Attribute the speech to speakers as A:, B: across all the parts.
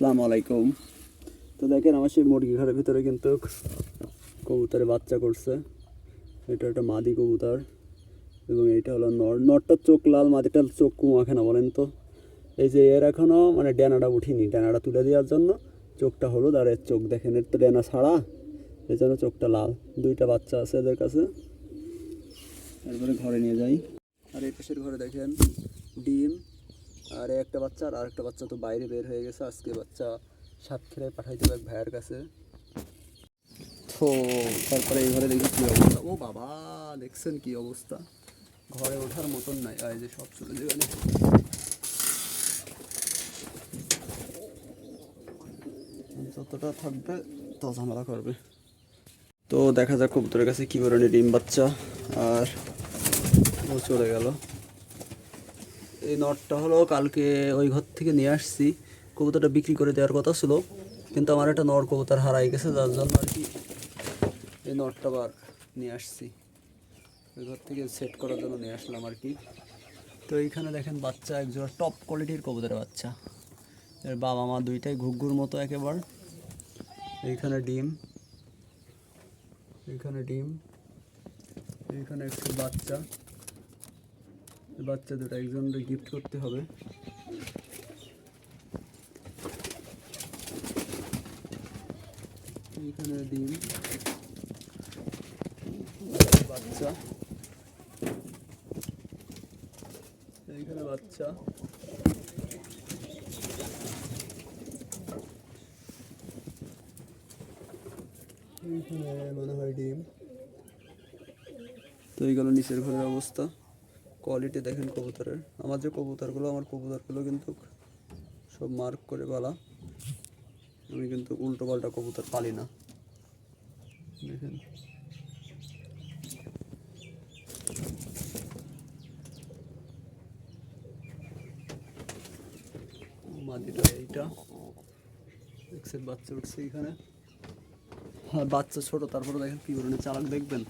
A: আসসালামু আলাইকুম। তো দেখেন, আমার সেই মুরগি ঘরের ভিতরে কিন্তু কবুতরে বাচ্চা করছে। এটা একটা মাদি কবুতর এবং এইটা হলো নর নরটার চোখ লাল মাদিটার চোখ কুমাখে না বলেন তো। এই যে এর এখনও মানে ডেনাটা উঠিনি, ডেনাটা তুলে দেওয়ার জন্য চোখটা হলুদ আর এর চোখ দেখেন, এর তো ডেনা ছাড়া এই জন্য চোখটা লাল। দুইটা বাচ্চা আছে এদের কাছে। তারপরে ঘরে নিয়ে যাই। আর এই পাশের ঘরে দেখেন, ডিম আর একটা বাচ্চা আর আরেকটা বাচ্চা তো বাইরে বের হয়ে গেছে। আজকে বাচ্চা সাতক্ষীরে পাঠাই দেবে এক ভাইয়ের কাছে। তো তারপরে এই ঘরে দেখি কি অবস্থা। ও বাবা, দেখছেন কি অবস্থা? ঘরে ওঠার মতন নাই। আর যে সব চলে যাবে যতটা থাকবে তত ঝামেলা করবে। তো দেখা যাক কবুতরের কাছে কি ধরনের ডিম বাচ্চা। আর ও চলে গেল। এই নটটা হলো কালকে ওই ঘর থেকে নিয়ে আসছি। কবুতরটা বিক্রি করে দেওয়ার কথা ছিল, কিন্তু আমার একটা নর কবুতর হারাই গেছে, যার জন্য আর কি এই নটটা আবার নিয়ে আসছি। ওই ঘর থেকে সেট করার জন্য নিয়ে আসলাম আর কি। তো এইখানে দেখেন বাচ্চা, একজোড়া টপ কোয়ালিটির কবুতরের বাচ্চা। এর বাবা মা দুইটাই ঘুঘুর মতো একেবার। এইখানে ডিম এইখানে ডিম, এইখানে একটু বাচ্চা। বাচ্চা দুটো গিফট করতে হবে। এইখানে ডিম। বাচ্চা। এইখানে বাচ্চা। এইখানে মনে হয় ডিম। তো এই গেল নিচের ঘরের অবস্থা। কোয়ালিটি দেখেন কবুতরের। আমার যে কবুতরগুলো, আমার কবুতরগুলো কিন্তু সব মার্ক করে পালা আমি কিন্তু উল্টো পাল্টা কবুতর পালি না। দেখেন। এইটা। বাচ্চা উঠছে এখানে হ্যাঁ বাচ্চা ছোট, তারপরে দেখেন কি ধরনের চালাক দেখবেন।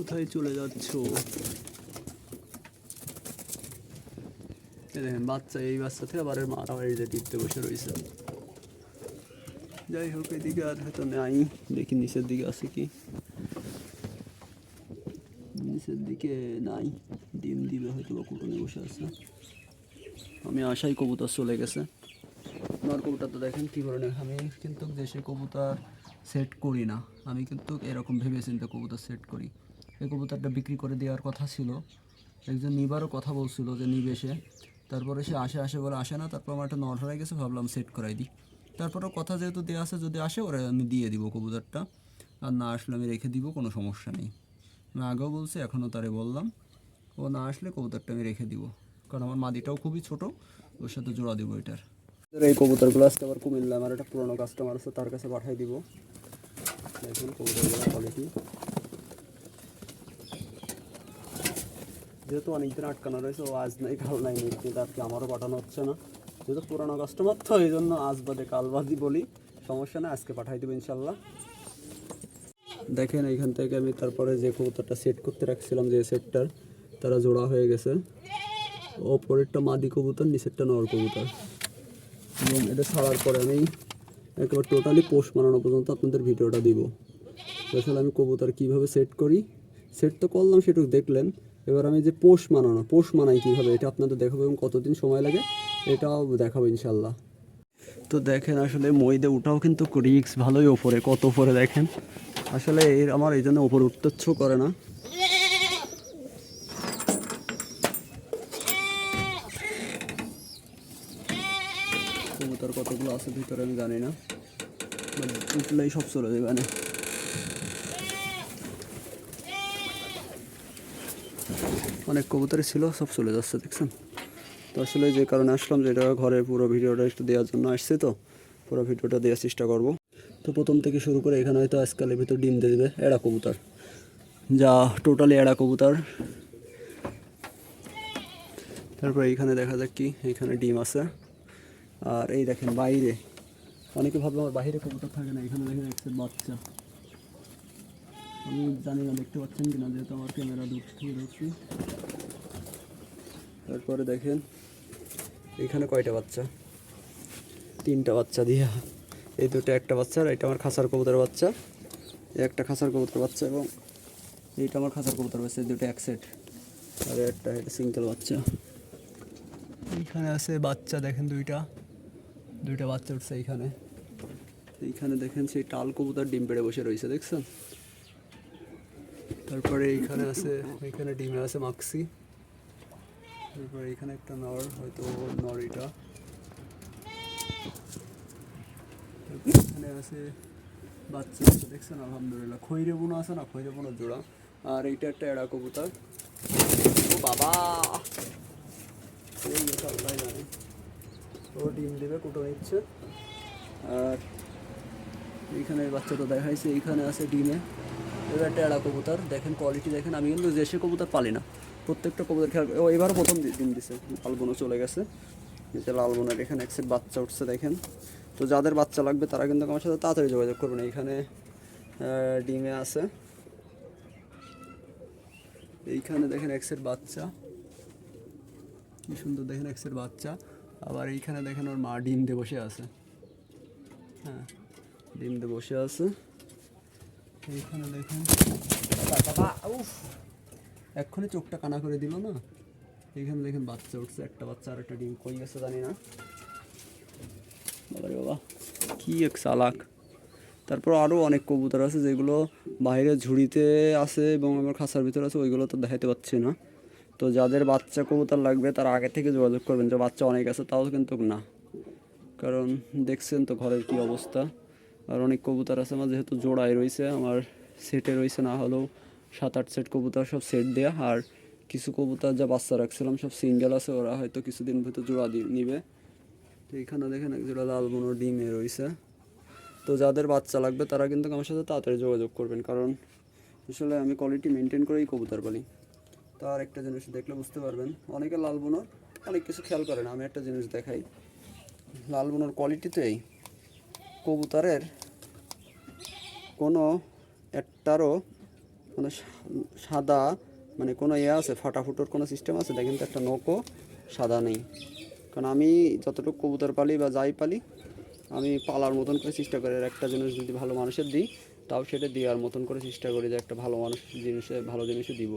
A: কোথায় চলে যাচ্ছ? দেখেন, বাচ্চা, এই বাচ্চা থেকে আবার এর মারা বাড়িতে টিপতে বসে রয়েছে। যাই হোক, এদিকে আর হয়তো নাই। দেখি নিচের দিকে আছে কি। নিচের দিকে নাই। ডিম দিবে হয়তো বা কুটনে বসে আছে। আমি আশাই কবুতর চলে গেছে। আমার কবুতর তো দেখেন কী ধরনের। আমি কিন্তু দেশে কবুতর সেট করি না। আমি কিন্তু এরকম ভেবে চিন্তে কবুতর সেট করি। এই কবুতরটা বিক্রি করে দেওয়ার কথা ছিল। একজন নিবারও কথা বলছিল যে, নিবে সে তারপরে সে আসে আসে বলে, আসে না। তারপর আমার একটা নট হয়ে গেছে, ভাবলাম সেট করাই দিই। তারপরে কথা যেহেতু দেওয়া আছে, যদি আসে, ওরা আমি দিয়ে দিব কবুতরটা। আর না আসলে আমি রেখে দিব, কোনো সমস্যা নেই। আমি আগেও বলছি, এখনও তারে বললাম, ও না আসলে কবুতরটা আমি রেখে দিব। কারণ আমার মাদিটাও খুবই ছোট, ওর সাথে জোড়া দিব এটার। এই কবুতরগুলো আজকে আবার কুমিল্লা আমার একটা পুরোনো কাস্টমার আছে, তার কাছে পাঠিয়ে দিব। দেখুন কবুতরগুলো কোয়ালিটি যেহেতু অনেকদিন আটকানো রয়েছে, ও আজ নাই, কাল নাই কিন্তু আজকে আমারও পাঠানো হচ্ছে না। যেহেতু পুরোনো কাস্টমার তো এই জন্য আজ বাদে কাল বাদই বলি। সমস্যা না আজকে পাঠাই দেবো ইনশাল্লাহ। দেখেন, এইখান থেকে আমি তারপরে যে কবুতরটা সেট করতে রাখছিলাম, যে সেটটার তারা জোড়া হয়ে গেছে। ওপরেরটা মাদি কবুতর, নিচেরটা নর কবুতর। এবং এটা ছাড়ার পরে আমি একেবারে টোটালি পোস্ট মানানো পর্যন্ত আপনাদের ভিডিওটা দিব। আসলে আমি কবুতর কীভাবে সেট করি? সেট তো করলাম, সেটুকু দেখলেন। এবার আমি যে পোষ মানানো, পোষ মানাই কীভাবে, এটা আপনাদের দেখাবো এবং কতদিন সময় লাগে, এটাও দেখাবো ইনশাল্লাহ তো দেখেন, আসলে মইদে উঠাও কিন্তু রিক্স ভালোই ওপরে, কত ওপরে দেখেন? আসলে এর আমার এই জন্য ওপরে উঠতে ইচ্ছেও করে না। কতগুলো আছে ভিতরে আমি জানি না উঠলেই সব চলে যাবে অনেক কবুতরই ছিল, সব চলে যাচ্ছে, দেখছেন? তো আসলে যে কারণে আসলাম যেটা ঘরে পুরো ভিডিওটা একটু দেওয়ার জন্য আসছে তো, পুরো ভিডিওটা দেওয়ার চেষ্টা করব। তো প্রথম থেকে শুরু করে এখানে হয়তো আজকালের ভিতর ডিম দিয়ে দেবে এড়া কবুতর। যা টোটালি এড়া কবুতর। তারপর এইখানে দেখা যাক কি, এখানে ডিম আছে। আর এই দেখেন বাইরে, অনেকে ভাবলো আমার বাইরে কবুতর থাকে না, এখানে দেখেন একটা বাচ্চা। আমি জানি না, দেখতে পাচ্ছেন কিনা, যেহেতু আমার ক্যামেরা দূর থেকে তারপরে দেখেন এইখানে কয়টা বাচ্চা? তিনটা বাচ্চা দিয়া। এই দুটো একটা বাচ্চা আর এটা আমার খাসার কবুতরের বাচ্চা। একটা খাসার কবুতরের বাচ্চা এবং এইটা আমার খাসার কবুতর বাচ্চা, এই দুটো এক সেট আর একটা এটা সিঙ্গেল বাচ্চা। এইখানে আছে বাচ্চা, দেখেন দুইটা। দুইটা বাচ্চা উঠছে এইখানে। এইখানে দেখেন সেই টাল কবুতর ডিম পেড়ে বসে রয়েছে, দেখছেন? তারপরে এইখানে আছে, এইখানে ডিমে আছে মাক্সি। তারপরে এখানে একটা নর, হয়তো নর এটা। এখানে আছে বাচ্চা দেখছেন? আলহামদুলিল্লাহ। খৈরে বুনো আছে না? খৈরে বুনো জোড়া। আর এইটা একটা এড়া কবুতর। বাবা! এই আল্লাহ ও ডিম দেবে, কুটো নিচ্ছে। আর এইখানে বাচ্চাটা দেখাইছে, এইখানে আছে ডিমে। এবার একটা এড়া কবুতর। দেখেন কোয়ালিটি দেখেন। আমি কিন্তু দেশে কবুতর পালি না। প্রত্যেকটা কবুতর খেয়াল ও এবারও প্রথম ডিম দিছে। লালবনও চলে গেছে। যে লালবনের এখানে এক সেট বাচ্চা উঠছে দেখেন। তো যাদের বাচ্চা লাগবে তারা কিন্তু আমার সাথে তাড়াতাড়ি যোগাযোগ করবেন। এইখানে আহ, ডিমে আছে। এইখানে দেখেন এক বাচ্চা। কি সুন্দর দেখেন এক বাচ্চা। আবার এইখানে দেখেন ওর মা ডিম দিয়ে বসে আছে। হ্যাঁ ডিম দিয়ে বসে আছে। এইখানে দেখেন বাবা, উফ! এক্ষুনি চোখটা কানা করে দিল না? এইখানে দেখেন বাচ্চা উঠছে, একটা বাচ্চা আর একটা ডিম কই গেছে জানি না। বাবা, কি এক চালাক। তারপর আরও অনেক কবুতর আছে যেগুলো বাইরে ঝুড়িতে আছে এবং আমার খাঁচার ভিতরে আছে, ওইগুলো তো দেখাইতে পাচ্ছি না। তো যাদের বাচ্চা কবুতর লাগবে, তারা আগে থেকে যোগাযোগ করবেন যে বাচ্চা অনেক আছে, তাও কিন্তু না। কারণ দেখছেন তো ঘরের কি অবস্থা। আর অনেক কবুতর আছে, আমার যেহেতু জোড়ায় রয়েছে, আমার সেটে রয়েছে, না হলেও সাত, আট সেট কবুতর সব সেট দেয়া, আর কিছু কবুতর যা বাচ্চা রাখছিলাম সব সিঙ্গেল আছে, ওরা হয়তো কিছুদিন ভিতর জোড়া দিয়ে নিবে। তো এখানে দেখেন এক জোড়া লাল বনো ডিমে রয়েছে তো যাদের বাচ্চা লাগবে, তারা কিন্তু আমার সাথে তাড়াতাড়ি যোগাযোগ করবেন, কারণ আসলে আমি কোয়ালিটি মেনটেন করেই কবুতর তো আর একটা জিনিস দেখলে বুঝতে পারবেন, অনেকে লাল বোনার অনেক কিছু খেয়াল করে না, আমি একটা জিনিস দেখাই। লাল বোনার কোয়ালিটি তো এই, কবুতরের কোনো একটারও মানে সাদা মানে কোনো ইয়ে আছে, ফাটাফুটোর কোনো সিস্টেম আছে? দেখেন তো একটা নৌকো সাদা নেই। কারণ আমি যতটুকু কবুতর পালি বা যাই পালি, আমি পালার মতন করে চেষ্টা করি। আর একটা জিনিস যদি ভালো মানুষের দিই, তাও সেটা দেওয়ার মতন করে চেষ্টা করি যে একটা ভালো মানুষ জিনিসে, ভালো জিনিসে দিব।